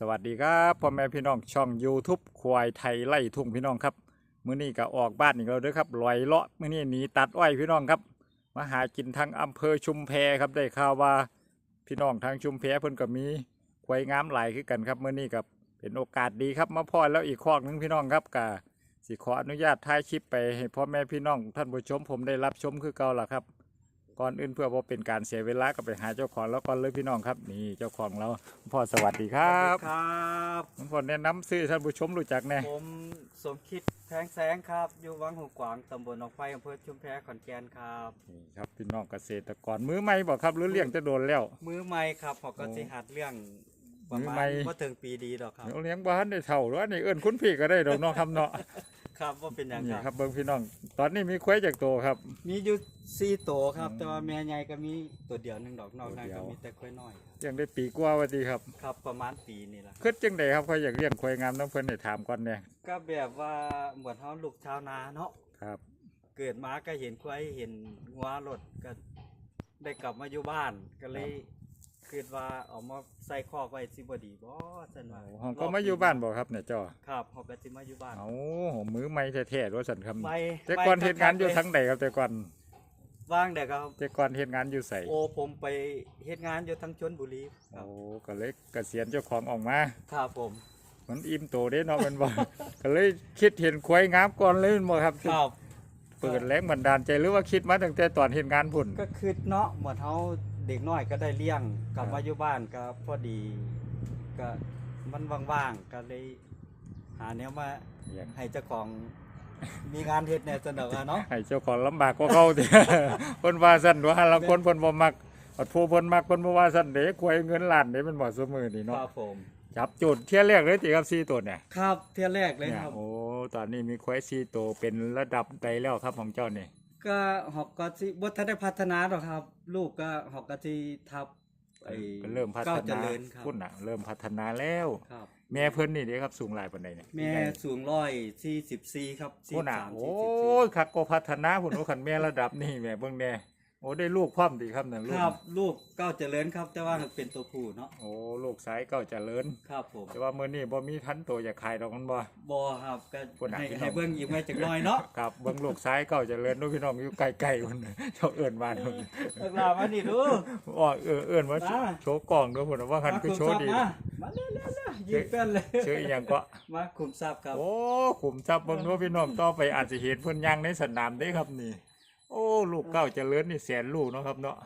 สวัสดีครับพ่อแม่พี่น้องช่อง YouTube ควายไทยไล่ทุ่งพี่น้องครับมื้อนี้ก็ออกบ้านอีกแล้วด้อครับลอยเลาะมื้อนี้หนีตัดอ้อยพี่น้องครับ มาหากินทางอำเภอชุมแพครับได้ข่าวว่าพี่น้องทางชุมแพเพิ่นก็มีควายงามหลายคือกันครับมื้อนี้ก็เป็นโอกาสดีครับมาพ่อแล้วอีกคอกหนึงพี่น้องครับก็สิขออนุญาตถ่ายคลิปไปให้พ่อแม่พี่น้องท่านผู้ชมผมได้รับชมคือเก่าล่ะครับ ก่อนอื่นเพื่อว่าเป็นการเสียเวลาก็ไปหาเจ้าของแล้วก่อนเลยพี่น้องครับ นี่เจ้าของเราพ่อสวัสดีครับครับผมพ่อแนะนำซื้อท่านผู้ชมรู้จักแน่ผมสมคิดแพงแสงครับ อยู่วังหูกวางตำบลหนองไฟอำเภอชุมแพขอนแก่นครับนี่ครับพี่น้องเกษตรกรมือใหม่บอกครับหรือเลี้ยงจะโดนแล้ว มือใหม่ครับผมก็โอ้สิหัดเรื่องประมือมาใหม่ณว่าถึงปีดีดอกครับเดี๋ยวเลี้ยงบ้านได้เท่าหรือว่านี่เอิ้นคุณพี่ก็ได้ดอกเน้องครับเนาะ ครับว่าเป็นอย่างนี่คครัรับบเบิ่งพี่น้อง ตอนนี้มีควายจากโตครับ มีอยู่สี่ตัวครับอืมแต่ว่าแม่ใหญ่ก็มีตัวเดียวหนึ่งดอกนอกนั้นตัวเดียวก็มีแต่ค่อยน้อยยังได้ปีกว่าว่าดีครับครับประมาณปีนี่แหละคิดจังไดครับเขาอยากเลี้ยงควายงามน้ำเพิ่นให้ถามก่อนเนี่ยก็แบบว่าเหมือนเฮาลูกชาวนาเนาะครับเกิดมาก็เห็นควายเห็นงัวรถก็ได้กลับมาอยู่บ้านก็เลย คิดว่าเอามาใส่คอกไว้สิบ่ดีบ่ซั่นว่าโอ้ห้องก็มาอยู่บ้านบ่ครับเนี่ยจ้อครับเฮาก็สิมาอยู่บ้านเอามือใหม่แท้ๆว่าซั่นครับไปแต่ก่อนไปเฮ็ดงานอยู่ไปทั้งใดครับแต่ก่อนว่างเด้อครับ แต่ก่อนเฮ็ดงานอยู่ไสโอ้ผมไปเฮ็ดงานอยู่ทางชลบุรีคโอ้รับก็เลยเกษียณเจ้าของออกมาครับผมมันอิ่มโตเด้เนาะแมันบ่ก็เลยคิดเห็นควายงามก่อนเลยแม่นบ่ครับครับเปิดแรงบันดาลใจหรือว่าคิดมาตั้งแต่ตอนเห็นงานพุ่นก็คือเนาะเหมือนเฮา เด็กน้อยก็ได้เลี้ยงกลับครับมาอยู่บ้านก็พอดีก็มันว่างๆก็เลยหาแนวมาอยากให้เจ้าของมีงานเฮ็ดแหน่สนอกอะเนาะให้เจ้าของลำบากกว่าเขาติเพิ่นว่าซั่นว่าลางคนเพิ่นบ่มักปัดผู้เพิ่นมักเพิ่นบ่ว่าซั่นเด้ควายเงินล้านเด้มันบ่ซุมื้อนี่คเนาะรับผมจับจุดเที่ยแรกเลยติครับ4ตัวเนี่ยครับเที่ยแรกเลยเนี่ยครับโอ้ตอนนี้มีควาย4ตัวเป็นระดับใดแล้วครับของเจ้านี่ ก็หอกก็สิบ่ทันได้พัฒนาหรอกครับ ลูกก็หอกก็สิทับไอ้ก็เริ่มพัฒก้าวเจนาริญครับพุ่นน่ะเริ่มพัฒนาแล้ว ครับ แม่เพิ่นนี่เด้ครับสูงหลายปานใดเนี่ยแม่สูงร้อยสี่สิบสี่ครับสี่พุ่นน่ะสามโอ้สี่สิบสี่ยคักก็พัฒนาพุ่นโอ้คันแม่ระดับนี่แม่เบิ่งแน่ โอ้ได้ลูกพร้อมติครับนั่นลูกครับลูกเก้าวเจริญครับแต่ว่าเป็นตัวผู้เนาะโอ้ลูกสายเก้าเจริญครับผมแต่ว่ามื้อนี้บ่มีทันตัวอยากขายดอกมันบ่ บอครับก็พุ่นน่ะให้พี่น้องให้เบิ่งอีกไว้จักหน่อยเนาะครับเบิ่งลูกสายเก้าเจริญดูพี่น้องอยู่ไกลๆพุ่นเจ้าเอิ้นบ้านพุ่นเลิกลามานี่ดูอ้อเออเอิ้นว่ามา โชว์กล้องด้วยพุ่นว่าคันคือโชว์ดี มามาเร็วๆๆยิงเป็นเลยชื่ออีหยังก็ มาคุมทรัพย์ครับ โอ้ขุมทรัพย์เบิ่งดูพี่น้องต่อไปอาจสิเห็นเพิ่นย่างในสนามเด้ครับนี่ โอ้ลูกเก้าเจริญนี่แสนลูกเนาะครับเนาะ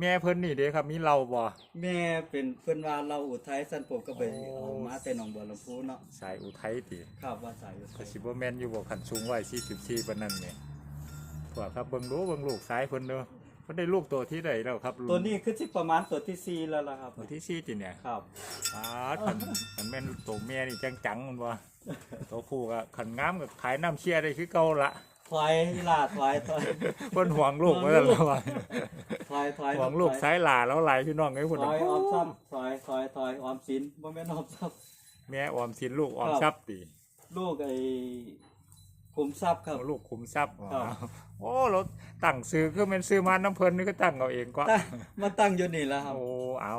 แม่เพิ่นนี่เด้ครับมีเราบ่ แม่เป็นเพิ่นว่าเราอุทัยสันผมก็ไปโอ้ เอามาแต่หนองบัวลำพูเนาะสายอุทัยติครับว่าสายอุทัก็ยสิบ่แม่นอยู่บ่คันสูงไว้44ปานนั้นแหม่พวกครับเบิ่งดูเบิ่งลูกสายเพิ่นเด้อเพิ่นได้ลูกตัวที่ใดแล้วครับตัวนี้คือสิประมาณตัวที่สี่แล้วล่ะครับตัวที่สี่ติเนี่ย ครับอ่าคันคันแม่นตัวเมียนี่จังๆมันบ่ตัวผู้ก็คันงามก็ขายน้ำเชียได้คือเก่าละ ถอยลาถอยถอยเพิ่นห่วงลูกไว้แล้วล่ะว่าถอยถอยห่วงลูกสายหลาแล้วหลายพี่น้องไอ้พุ่นถน่ะอยออมซ้ำถอยถอยถอยออมสินบ่แม่นออมซ้ำแม่ออมสินลูกออมครับทรัพย์ติลูกไอ้คุมทรัพย์ครับเอาลูกคุมทรัพย์ครับโอ้เราตั้งซื้อคือแม่นซื้อมาน้ำเพิ่นนี่ก็ตั้งเอาเองก็ตั้งมาตั้งอยู่นี่แล้วครับโอ้เอา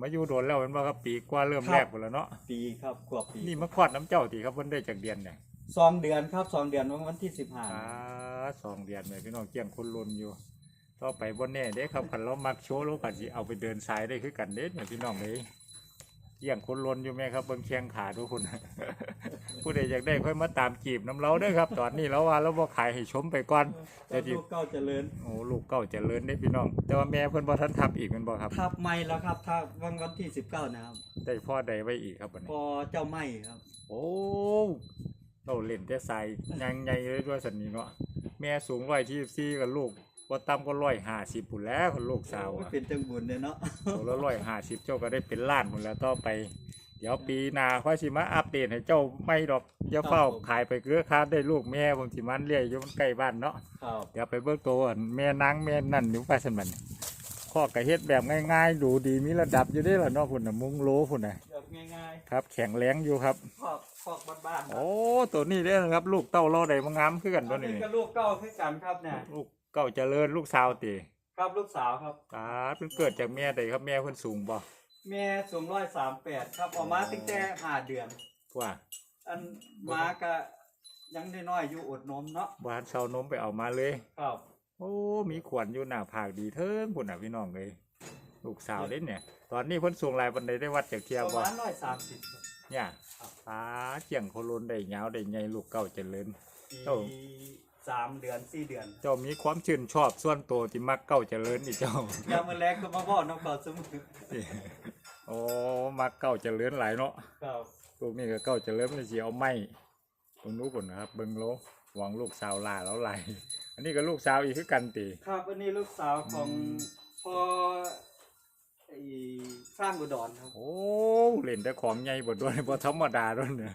มาอยู่โดนแล้วแมันบ่ครับปีกว่าเริ่มครับแรกพุ่นแล้วเนาะปีครับกว่าปีนี่มาคลอดน้ำเจ้าติครับเพิ่นได้จากเดือนเนี่ย สองเดือนครับสองเดือนวันที่สิบห้าอ่าสองเดือนเลยพี่น้องเกี่ยงคนลนอยู่ ต่อไปบนแน่เด้ครับคันเรามักโชว์เราก็สิเอาไปเดินสายได้คือกันเด้เนี่ยพี่น้องเอ้ยเกี่ยงคนลนอยู่แม่ครับเบิ่งแข้งขาทุกคน ผู้ใดอยากได้ค่อยมาตามจีบน้ำเราเด้อครับ ตอนนี้เราว่าเราบ่ขายให้ชมไปก่อนแต่ที่ลูกเก้าเจริญโอ้ลูกเก่าเจริญได้พี่น้อง แต่ว่าแม่เพิ่นบ่ทันทับอีกแมันบ่ครับ ทับไม่แล้วครับทับวันวันที่สิบเก้านะครับได้พ่อใดไว้อีกครับบัดพนี้อเจ้าไม่ครับ โอ้ เราเล่นแต่สายยังใหญ่เลยด้วยสันนี้เนาะแม่สูง124กับลูกบ่ต่ำก็150พุ่นแล้วคนลูกสาวอะเป็นจังบุญเนี่ยเนาะโอ้แล้ว150เจ้าก็ได้เป็นล้านพุ่นแล้วต่อไป เดี๋ยวปีหน้าค่อยสิมาอัปเดตให้เจ้าไม่ดอกอย่าเฝ้าขายไปเกลือคาดได้ลูกแม่ผมสิมันเลี้ยงอยู่มันใกล้บ้านเนาะครับเดี๋ยวไปเบิ่งตัวอันแม่นางแม่นั่นอยู่ไปซั่นบัดนี้ข้อกะเฮ็ดแบบง่ายๆ ดูดีมีระดับอยู่เด้ล่ะเนาะพุ่นน่ะมุงโลพุ่นน่ะแบบ ง่ายครับ แข็งแรงอยู่ครับๆพอกพอกบ้านๆครับโอ้ตัวนี้เด้อนะครับ ลูกเต้าเราได้มางามคือกันตัวอันนี้นี้ก็ลูกเก้าคือกันครับเนี่ยลูกเก้าเจริญลูกสาวติครับลูกสาวครับ ตาเพิ่นเกิดจากแม่ใดครับแม่เพิ่นสูงบ่แม่สูงร้อยสามแปดครับออกมาตั้งแต่ห้าเดือน ว่าอันมาก็ยังน้อยๆอยู่อดนมเนาะบ้านเซานมไปเอามาเลย ครับ โอ้ มีขวัญอยู่หน้าผากดีเทิงพุ่นน่ะพี่น้องเลย ลูกสาวเด้เนี่ย ตอนนี้เพิ่นสูงหลายปันใดได้วัดจากเทียปบระบ่มาณร้อยสามสิบเนี่ยฟ้าเจียงโคโลนได้ยาวได้ใหญ่ลูกเก่าเจริญ ปีโอ้ สามเดือนสี่เดือนเจ้ามีความชื่นชอบส่วนตัวที่มักเก่าเจริญนี่เจ้า ยามมื้อแรกก็มาบอกน้องก่อนสมุนโอ้มักเก่าเจริญหลายเนาะ ครับ ลูกนี่ก็เก่าเจริญมันสิเอาไม้ตรงนู้นก่อนนะครับ เบิ่งโลหวังลูกสาวลาแล้วไหล อันนี้ก็ลูกสาวอีกคือกันติครับอันนี้ลูกสาวของอืมพ่อ ไอ้สร้างอุดรครับ โอ้เล่นแต่ของใหญ่บ่ด้วยบ่ธรรมดาด้วยเนี่ย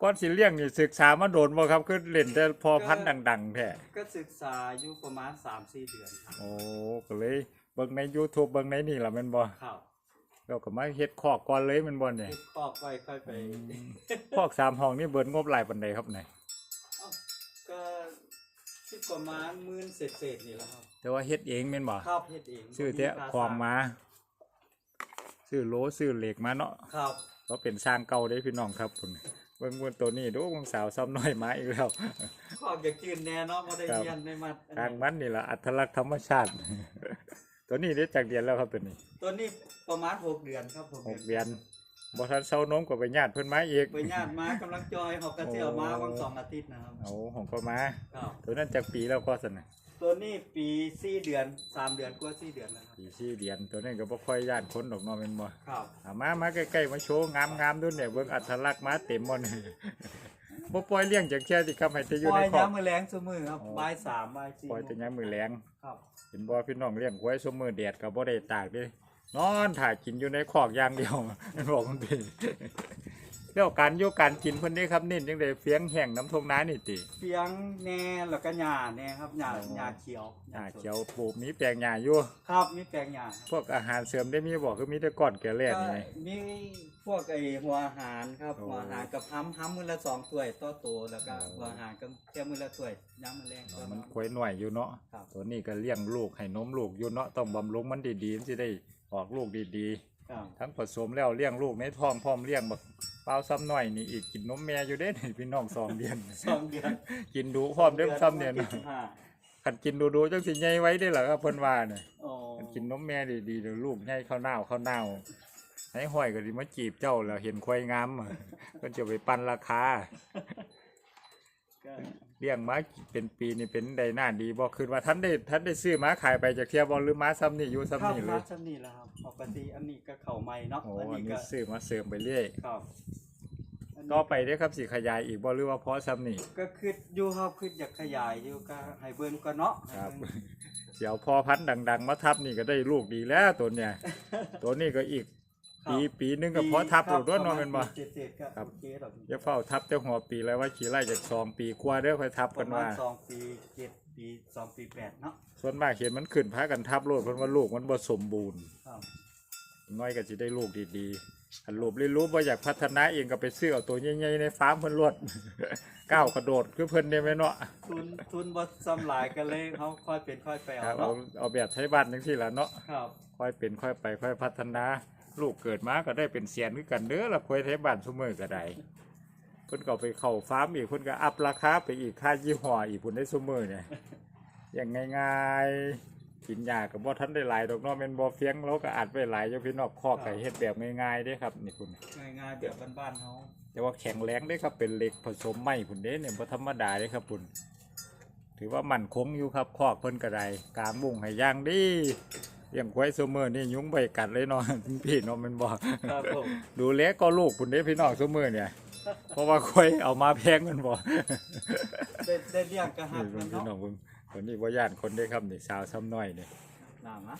ก่อนสิเลี้ยงนี่ศึกษามาโดนบ่ครับคือเล่นแต่พอพันธุ์ดัง ๆแท้ก็ศึกษาอยู่ประมาณสามสี่เดือนครับโอ้ก็เลยเบิ่งใน YouTube เบิ่งในนี่ล่ะแม่นบ่ครับแล้วก็มาเฮ็ดคอกก่อนเลยแม่นบ่เนี่ย ติดคอกไว้ค่อยไปคอกสามห้องนี่เบิดงบหลายปานใดครับเนี่ยเอ้าก็ที่ประมาณหมื่นเศษๆนี่แหละครับ แต่ว่าเฮ็ดเองแม่นบ่ข้าวเฮ็ดเองซื้อแต่บ่มีของมา ซื้อโหลซื้อเหล็กมาเนาะครับเขาเป็นสร้างเก่าเด้พี่น้องครับพุ่นเบิ่งเบิ่งตัวนี้ดูเบิ่งสาวซ้ำน้อยมาอีกแล้วขอกอยากจืนแน่เนาะบ่ได้ครับเรียนในมัดอันทางนี้มันนี่ล่ะอัตลักษณ์ธรรมชาติ ตัวนี้ได้จากเดือนแล้วครับตัวนี้ ตัวนี้ประมาณหกเดือนครับผมหกเดือนบ่ทันเซานมก็ไปญาติเพิ่นมาอีกไปญาติมากำลังจอยเขาก็เที่ยวมาวันสองอาทิตย์นะครับเอาของเขามาครับตัวนั้นจากปีแล้วก็สนะ ตัวนี้ปีสี่เดือนสามเดือนกว่าสี่เดือนแล้วครับ ปีสี่เดือนตัวนั้นก็บ่ค่อยญาติคนดอกเนาะแม่นบ่ครับเอามามาใกล้ๆมาโชว์งามๆดูเนี่ยเบิ่งอัตลักษณ์มาเต็มหมดนี่บ่ปล่อยเลี้ยงจักแค่ที่ครับให้แต่อยู่ปล่ในอยครอบย้ำมือแรงซุมือครับอ๋อ บ่ายสามบ่ายสี่ปล่อยแต่ยามมื้อแลง ครับเห็นบ่พี่น้องเลี้ยงควายซุมื้อแดดก็บ่ได้ตากเด้นอนถ่ากินอยู่ในคอกอย่างเดียว มันบอกมันดี แล้วการอยู่การกินเพิ่นนี่ครับเน้นจังได๋เฟียงแห้งน้ำทงนานี่ติเฟียงแน่แล้วก็หญ้าแน่ครับหญ้าอ๋อหญ้าเขียวหญ้าสดเขียวปลูกมีแปลงหญ้าอยู่ครับมีแปลงหญ้าพวกอาหารเสริมได้มีบ่คือมีแต่ก้อนแก่แล่ก็นี่ไง มีพวกไอ้หัวอาหารครับโอ้ หัวอาหารกับห้ำห้ำมือละสองถ้วยต่อตัวแล้วก็โอ้หัวอาหารกับแค่มือละถ้วยย้ำมือแรงตัวมันเนาะควายหน่อยอยู่เนาะครับ ตัวนี้ก็เลี้ยงลูกให้นมลูกอยู่เนาะต้องบำรุงมันดีๆมันสิได้ออกลูกดีครับๆทั้งผสมแล้วเลี้ยงลูกในท้องพร้อมเลี้ยงบัก เปล่าซ้ำหน่อยนี่อีกกินนมแม่อยู่เด้นี่พี่น้องสองเดือน สองเดือนกินดูพร้อมเด้อซ้ำเนี่ยดืนะสิบห้าคันกินดูๆจังสิใหญ่ไว้ได้เหรอครับเพิ่นว่าเนี่ยโอ้คันกินนมแม่ดีๆเดี๋ยวลูกใหญ่ข้าวหน้าวข้าวหน้าวให้ห้อยก็สิมาจีบเจ้าแล้วเห็นควายงามอะเพิ่นจะไปปันราคาก็ เลี้ยงมาเป็นปีนี่เป็นได้หน้าดีบ่คือว่าท่านได้ท่านได้ซื้อมาขายไปจากเทียบบ่หรือมาซ้ำนี่อยู่ครับซ้ำนี่เลครัยบซ้ำนี่แหล้วครับปกติอันนี้ก็เข่าใหม่เนาะโอ้อันอันนี้นี้ก็ซื้อมาเสริมไปเรื่อยครับอันนี้ต่อไปเด้อครับสิขยายอีกบ่หรือว่าพอซ้ำนี่ก็คืออยู่ครับคืออยากขยายอยู่ก็ให้เบิ่งก่อนเนาะให้ครับเงเดี๋ยวพอพันธุ์ดัง ๆ มาทับนี่ก็ได้ลูกดีแล้วตัวเนี่ย ตัวนี้ก็อีกครับ ปีปีหนึงก็พอทับครัถูกด้วยเนอนเป็นบ่ประมาณปีเจ็ดๆก็ครับ โอเคดอกอย่าเฝ้าทับเจ้าหัวปีแล้วว่าขี่ไล่จากสองปีกว่าเด้อค่อยทับปกัระนมาว่า ณสองปีเจ็ดปีสองปีแปดเนาะส่วนมากเห็นมันขึ้นพากันทับโลดเพราะว่าลูกมันบ่สมบูรณ์ ครับน้อยก็สิได้ลูกดีๆอันลูกเรียนรู้ว่าอยากพัฒนาเองก็ไปซื้อเอาตัวใหญ่ๆในฟาร์มเพิ่นรวด ก้าวกระโดดคือเพิ่นได้ไหมเนาะทุนทุนบ่ซ้ำหลายกันเลยเขาค่อยเป็นค่อยไปครัเอาบเอาเนาะเอาแบบไทยบ้านจังซี่ล่ะเนาะครับค่อยเป็นค่อยไปค่อยพัฒนา ลูกเกิดมาก็ได้เป็นเสียนคือกันเด้อละค่อยไทยบ้านซุมื้อก็ได้เพิ่นก็เอาไปเข้าฟาร์มอีกเพิ่นก็อัพราคาไปอีกค่ายี่ห้ออีกพุ่นได้ซุมื้อเนี่ยอย่างง่ายๆกินยาก็บ่ทันได้หลายดอกเนาะแม่นบ่เฟียงเราก็อัดไว้หลายอยู่พี่นอกคอกไก่เฮ็ดแบบง่ายๆเด้ครับนี่คุณง่ายๆแบบบ้านๆเขาแต่ว่าแข็งแรงได้ครับเป็นเหล็กผสมไม้พุ่นเด้เนี่ยบ่ธรรมดาเด้ครับพุ่นถือว่ามั่นคงอยู่ครับคอกเพิ่นก็ได้กลางมุ้งให้ย่างดีเลี้ยงควายซุมื้อนี่ยุงไปกัดเลยเนาะพี่เนาะแมันบ่ครับผมดูแลก็ลูกพุ่นเด้พี่น้องซุมื้อเนี่ย เพราะว่าควายเอามาแพงแมันบ่ได้ได้เลี้ยงกระหันี่ดเบิ่มังนพี่น้อเนาะงเบิ่งคนนี้บ่ย่านคนเด้ครับนี่สาวซ้ำน้อยนี่น้ำนะ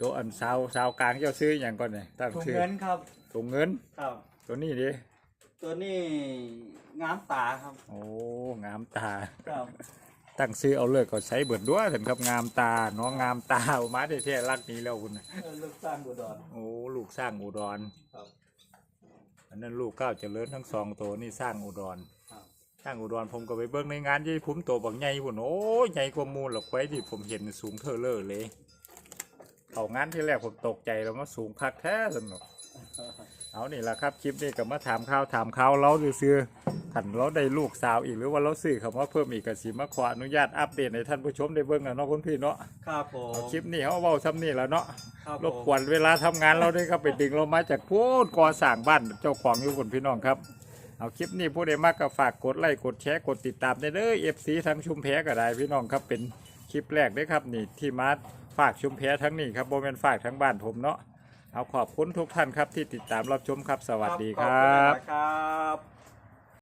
ตัวอันสาวสาวกลางเจ้าซื้อหยังก่อนนี่ตั้งถุงชื่อเงินครับถุงเงินครับ ตัวนี้ดิตัวนี้งามตาครับ โอ้งามตาครับ ตั้งซื้อเอาเลิกก็ใช้เบิดด้วยถึงครับงามตาน้องงามตาเอามาได้แท้รักนี้แล้วคุณน่ะเออลูกสร้างบุดรโอ้ลูกสร้างอุดรครับ อันนั้นลูกเก้าวเจริญทั้งสองตัวนี่สร้างอุดรครับ สร้างอุดรผมก็ไปเบิ่งในงานยี่คุ้มตัวบักใหญ่พุ่นโอ้ใหญ่กว่าหมูลหรอกไว้ที่ผมเห็นสูงเท่อเลอเลยเขางานที่แรกผมตกใจแล้วมาสูงคักแท้สนุกเอานี่แหละครับคลิปนี้ก็มาถามข่าวถามข่าวเราซื้อๆ ขันเราได้ลูกสาวอีกหรือว่าเราซื้อคำว่าเพิ่มอีกกสิมาขออนุญาตอัปเดตให้ท่านผู้ชมได้เบิ่งนะเนาะคุณพี่เนาะครับผมเอาคลิปนี้เขาเว้าซ้ำนี่แหล้วเนาะครับรบกวนเวลาทำงานเราด้วยครับไปดึงเรามาจากพูดก่อสร้างบ้านเจ้าของอยู่คนพี่น้องครับเอาคลิปนี้ผู้ใดมากก็ฝากกดไลค์กดแชร์กดติดตามได้เด้อเอฟซีทั้งชุมแพก็ได้พี่น้องครับเป็นคลิปแรกเด้อครับนี่ที่มาฝากชุมแพทั้งนี้ครับโบแมนฝากทั้งบ้านผมเนาะเอาขอบคุณทุกท่านครับที่ติดตามรับชมครับสวัสดีคขอรับณนะครับ